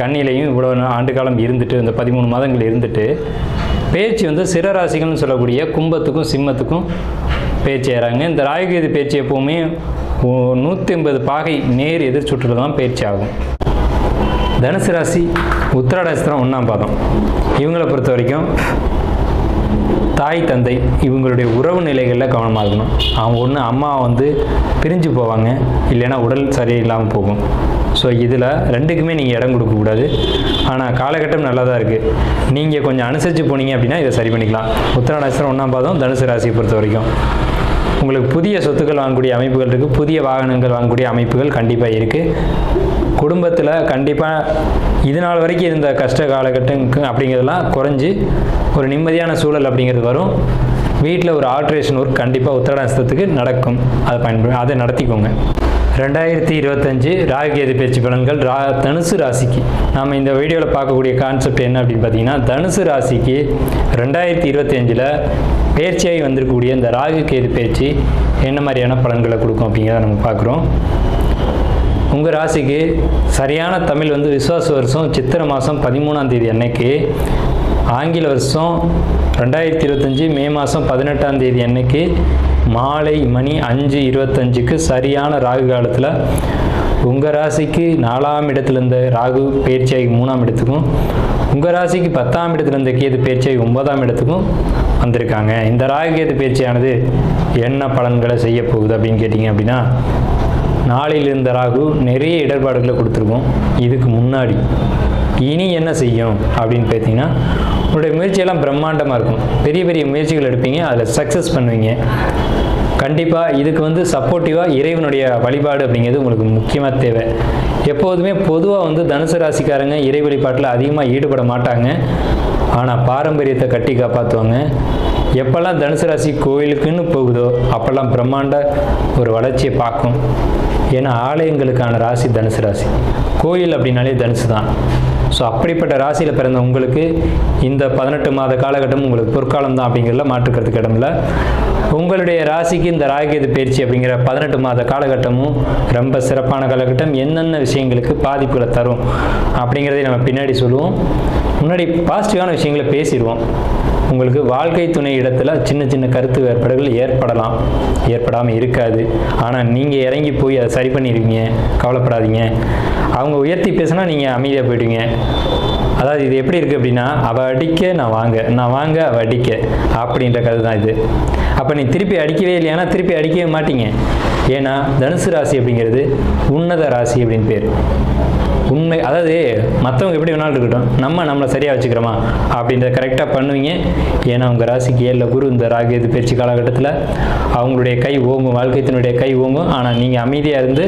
கண்ணிலையும் இவ்வளோ ஆண்டு காலம் இருந்துட்டு இந்த பதிமூணு மாதங்கள் இருந்துட்டு பேச்சு வந்து சிற ராசிகள்னு சொல்லக்கூடிய கும்பத்துக்கும் சிம்மத்துக்கும் பேச்சு ஏறாங்க. இந்த ராகுகேது பேச்சு எப்போவுமே நூற்றி ஐம்பது பாகை நேர் எதிர் சுற்றுல தான் பேச்சு ஆகும். தனுசு ராசி உத்திராடாசிரம் ஒன்றாம் பாதம். இவங்களை பொறுத்த வரைக்கும் தாய் தந்தை இவங்களுடைய உறவு நிலைகளில் கவனமாக இருக்கணும். அவங்க ஒன்று அம்மா வந்து பிரிஞ்சு போவாங்க இல்லைன்னா உடல் சரியில்லாமல் போகும். ஸோ இதில் ரெண்டுக்குமே நீங்கள் இடம் கொடுக்கக்கூடாது ஆனால் காலகட்டம் நல்லா தான் இருக்குது நீங்கள் கொஞ்சம் அனுசரித்து போனீங்க அப்படின்னா இதை சரி பண்ணிக்கலாம். உத்திராடாசிரம் ஒன்றாம் பாதம் தனுசு ராசியை பொறுத்த வரைக்கும். உங்களுக்கு புதிய சொத்துக்கள் வாங்கக்கூடிய அமைப்புகள் இருக்குது புதிய வாகனங்கள் வாங்கக்கூடிய அமைப்புகள் கண்டிப்பாக இருக்குது குடும்பத்தில் கண்டிப்பாக இது நாள் வரைக்கும் இருந்த கஷ்ட காலகட்டம் அப்படிங்கிறதெல்லாம் குறைஞ்சி ஒரு நிம்மதியான சூழல் அப்படிங்கிறது வரும். வீட்டில் ஒரு ஆல்ட்ரேஷன் ஒர்க் கண்டிப்பாக உத்தரடாசத்துக்கு நடக்கும். அதை பயன்படு அதை நடத்திக்கோங்க. ரெண்டாயிரத்தி இருபத்தஞ்சு ராகுகேது பேச்சு பலன்கள் ரா தனுசு ராசிக்கு. நாம் இந்த வீடியோவில் பார்க்கக்கூடிய கான்செப்ட் என்ன அப்படின்னு பார்த்தீங்கன்னா தனுசு ராசிக்கு ரெண்டாயிரத்தி இருபத்தஞ்சில் பேர்ச்சியாகி வந்திருக்கக்கூடிய இந்த ராகு கேது பேச்சு என்ன மாதிரியான பலன்களை கொடுக்கும் அப்படிங்கிறத நம்ம பார்க்குறோம். உங்கள் ராசிக்கு சரியான தமிழ் வந்து விஸ்வாச வருஷம் சித்திரை மாதம் பதிமூணாம் தேதி அன்னைக்கு ஆங்கில வருஷம் ரெண்டாயிரத்தி இருபத்தஞ்சி மே மாதம் பதினெட்டாம் தேதி அன்னைக்கு மாலை மணி அஞ்சு இருபத்தஞ்சுக்கு சரியான ராகு காலத்தில் உங்கள் ராசிக்கு நாலாம் இடத்துல இருந்த ராகு பயிற்சியாகி மூணாம் இடத்துக்கும் உங்கள் ராசிக்கு பத்தாம் இடத்துல இருந்த கேது பயிற்சியாகி ஒன்பதாம் இடத்துக்கும் வந்திருக்காங்க. இந்த ராகு கேது பயிற்சியானது என்ன பலன்களை செய்ய போகுது அப்படின்னு கேட்டிங்க அப்படின்னா நாளில் இருந்த ராகு நிறைய இடர்பாடுகளை கொடுத்துருக்கோம். இதுக்கு முன்னாடி. இனி என்ன செய்யும்? அப்படின்னு பார்த்தீங்கன்னா உங்களுடைய முயற்சியெல்லாம் பிரம்மாண்டமாக இருக்கும். பெரிய பெரிய முயற்சிகள் எடுப்பீங்க அதில் சக்ஸஸ் பண்ணுவீங்க. கண்டிப்பாக இதுக்கு வந்து சப்போர்ட்டிவாக இறைவனுடைய வழிபாடு அப்படிங்கிறது உங்களுக்கு முக்கியமாக தேவை. எப்போதுமே பொதுவாக வந்து தனுசு ராசிக்காரங்க இறை வழிபாட்டில் அதிகமாக ஈடுபட மாட்டாங்க. ஆனால் பாரம்பரியத்தை கட்டி காப்பாற்றுவாங்க எப்போல்லாம் தனுசு ராசி கோயிலுக்குன்னு போகுதோ அப்போல்லாம் பிரம்மாண்ட ஒரு வளர்ச்சியை பார்க்கும். ஏன்னா ஆலயங்களுக்கான ராசி தனுசு ராசி. கோயில் அப்படின்னாலே தனுசு தான். ஸோ அப்படிப்பட்ட ராசியில் பிறந்த உங்களுக்கு இந்த பதினெட்டு மாத காலகட்டம் உங்களுக்கு பொற்காலம் தான் அப்படிங்கிறதுல மாற்றுக்கிறதுக்கு இடமில்ல உங்களுடைய ராசிக்கு இந்த ராகேது பயிற்சி அப்படிங்கிற பதினெட்டு மாத காலகட்டமும் ரொம்ப சிறப்பான காலகட்டம். என்னென்ன விஷயங்களுக்கு பாதிப்புகளை தரும் அப்படிங்கிறதை நம்ம பின்னாடி சொல்லுவோம். முன்னாடி பாசிட்டிவான விஷயங்களை பேசிடுவோம். உங்களுக்கு வாழ்க்கை துணை இடத்துல சின்ன சின்ன கருத்து வேறுபாடுகள் ஏற்படலாம். ஏற்படாமல் இருக்காது. ஆனால் நீங்கள் இறங்கி போய் அதை சரி பண்ணிடுவீங்க கவலைப்படாதீங்க. அவங்க உயர்த்தி பேசினா நீங்கள் அமைதியாக போயிடுவீங்க. அதாவது இது எப்படி இருக்குது அப்படின்னா அவள் அடிக்க நான் வாங்க. நான் வாங்க அவள் அடிக்க. அப்படின்ற கதை தான் இது. அப்போ நீ திருப்பி அடிக்கவே இல்லையானா திருப்பி அடிக்கவே மாட்டீங்க. ஏன்னா தனுசு ராசி அப்படிங்கிறது உன்னத ராசி அப்படின்னு பேர். உண்மை அதாவது மற்றவங்க எப்படி வேணாலும் இருக்கட்டும் நம்ம நம்மளை சரியாக வச்சுக்கிறோமா அப்படின்றத கரெக்டாக பண்ணுவீங்க. ஏன்னா உங்கள் ராசிக்கு ஏழில் குரு இந்த ராகேது பேச்சு காலகட்டத்தில் அவங்களுடைய கை ஓங்கும் வாழ்க்கைத்தினுடைய கை ஓங்கும். ஆனால் நீங்கள் அமைதியாக இருந்து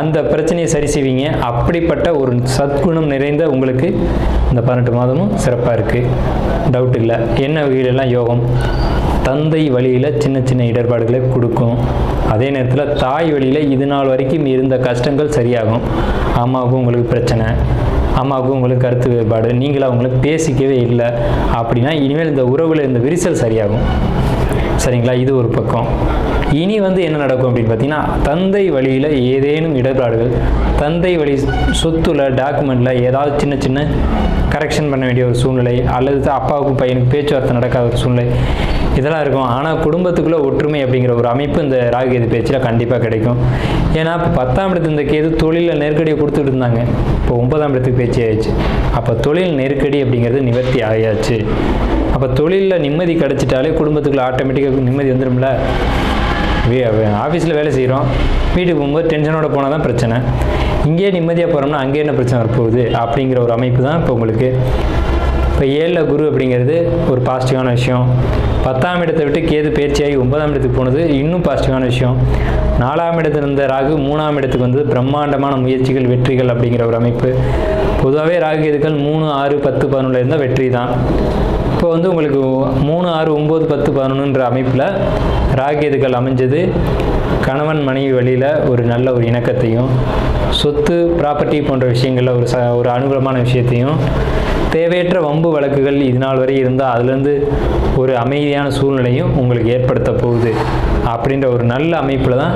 அந்த பிரச்சனையை சரி செய்வீங்க. அப்படிப்பட்ட ஒரு சத்குணம் நிறைந்த உங்களுக்கு இந்த பதினெட்டு மாதமும் சிறப்பாக இருக்குது டவுட் இல்லை. என்ன வகையிலெல்லாம் யோகம். தந்தை வழியில் சின்ன சின்ன இடர்பாடுகளை கொடுக்கும். அதே நேரத்தில் தாய் வழியில் இது நாள் வரைக்கும் இருந்த கஷ்டங்கள் சரியாகும். அம்மாவுக்கும் உங்களுக்கு பிரச்சனை. அம்மாவுக்கும் உங்களுக்கு கருத்து வேறுபாடு. நீங்களும் அவங்களுக்கு பேசிக்கவே இல்லை. அப்படின்னா இனிமேல் இந்த உறவில் இந்த விரிசல் சரியாகும். சரிங்களா? இது ஒரு பக்கம். இனி வந்து என்ன நடக்கும் அப்படின்னு பார்த்தீங்கன்னா தந்தை வழியில் ஏதேனும் இடர்பாடுகள் தந்தை வழி சொத்துல டாக்குமெண்ட்டில் ஏதாவது சின்ன சின்ன கரெக்ஷன் பண்ண வேண்டிய ஒரு சூழ்நிலை அல்லது அப்பாவுக்கும் பையனுக்கு பேச்சுவார்த்தை நடக்காத ஒரு சூழ்நிலை இதெல்லாம் இருக்கும். ஆனால் குடும்பத்துக்குள்ளே ஒற்றுமை அப்படிங்கிற ஒரு அமைப்பு இந்த ராகு கேது பேச்சில் கண்டிப்பாக கிடைக்கும். ஏன்னா இப்போ பத்தாம் இடத்து இந்த கேது தொழிலில் நெருக்கடியை கொடுத்துட்டு இருந்தாங்க. இப்போ ஒன்பதாம் இடத்துக்கு பேச்சு ஆயிடுச்சு. அப்போ தொழில் நெருக்கடி அப்படிங்கிறது நிவர்த்தி ஆயாச்சு. அப்போ தொழிலில் நிம்மதி கிடச்சிட்டாலே குடும்பத்துக்குள்ள ஆட்டோமேட்டிக்காக நிம்மதி வந்துடும்ல ஆஃபீஸில் வேலை செய்கிறோம் வீட்டுக்கு போகும்போது டென்ஷனோட போனால் தான் பிரச்சனை. இங்கேயே நிம்மதியாக போகிறோம்னா அங்கே என்ன பிரச்சனை வரப்போகுது? அப்படிங்கிற ஒரு அமைப்பு தான் இப்போ உங்களுக்கு. இப்போ ஏழில் குரு அப்படிங்கிறது ஒரு பாசிட்டிவான விஷயம். பத்தாம் இடத்தை விட்டு கேது பயிற்சியாகி ஒன்பதாம் இடத்துக்கு போனது இன்னும் பாசிட்டிவான விஷயம். நாலாம் இடத்துல இருந்த ராகு மூணாம் இடத்துக்கு வந்து பிரம்மாண்டமான முயற்சிகள் வெற்றிகள் அப்படிங்கிற ஒரு அமைப்பு. பொதுவாகவே ராகு கேதுக்கள் மூணு ஆறு பத்து பதினொன்றில் இருந்தால் வெற்றி தான். இப்போ வந்து உங்களுக்கு மூணு ஆறு ஒம்பது பத்து பதினொன்றுன்ற அமைப்பில் ராகேதுகள் அமைஞ்சது. கணவன் மனைவி வழியில் ஒரு நல்ல ஒரு இணக்கத்தையும் சொத்து ப்ராப்பர்ட்டி போன்ற விஷயங்களில் ஒரு ச ஒரு அனுகூலமான விஷயத்தையும் தேவையற்ற வம்பு வழக்குகள் இது நாள் வரை இருந்தால் அதுலேருந்து ஒரு அமைதியான சூழ்நிலையும் உங்களுக்கு ஏற்படுத்த போகுது. அப்படின்ற ஒரு நல்ல அமைப்பில் தான்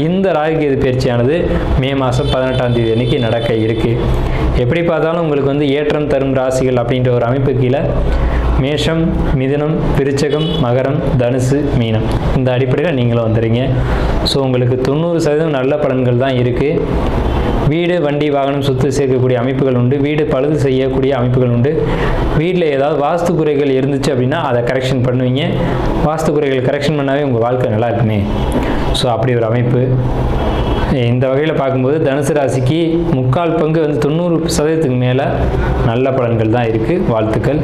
இந்த ராகுகேது பயிற்சியானது மே மாதம் பதினெட்டாம் தேதி அன்னைக்கு நடக்க இருக்குது எப்படி பார்த்தாலும் உங்களுக்கு வந்து ஏற்றம் தரும் ராசிகள் அப்படின்ற ஒரு அமைப்பு கீழே மேஷம் மிதுனம் பிரிச்சகம் மகரம் தனுசு மீனம். இந்த அடிப்படையில் நீங்களும் வந்துடுங்க ஸோ உங்களுக்கு தொண்ணூறு சதவீதம் நல்ல பலன்கள் தான் இருக்குது வீடு வண்டி வாகனம் சொத்து சேர்க்கக்கூடிய அமைப்புகள் உண்டு. வீடு பழுது செய்யக்கூடிய அமைப்புகள் உண்டு. வீட்டில் ஏதாவது வாஸ்து குறைகள் இருந்துச்சு அப்படின்னா அதை கரெக்ஷன் பண்ணுவீங்க. வாஸ்து குறைகள் கரெக்ஷன் பண்ணாவே உங்கள் வாழ்க்கை நல்லா இருக்குமே. ஸோ அப்படி ஒரு அமைப்பு. இந்த வகையில் பார்க்கும்போது தனுசு ராசிக்கு முக்கால் பங்கு வந்து தொண்ணூறு சதவீதத்துக்கு மேலே நல்ல பலன்கள் தான் இருக்குது வாழ்த்துக்கள்.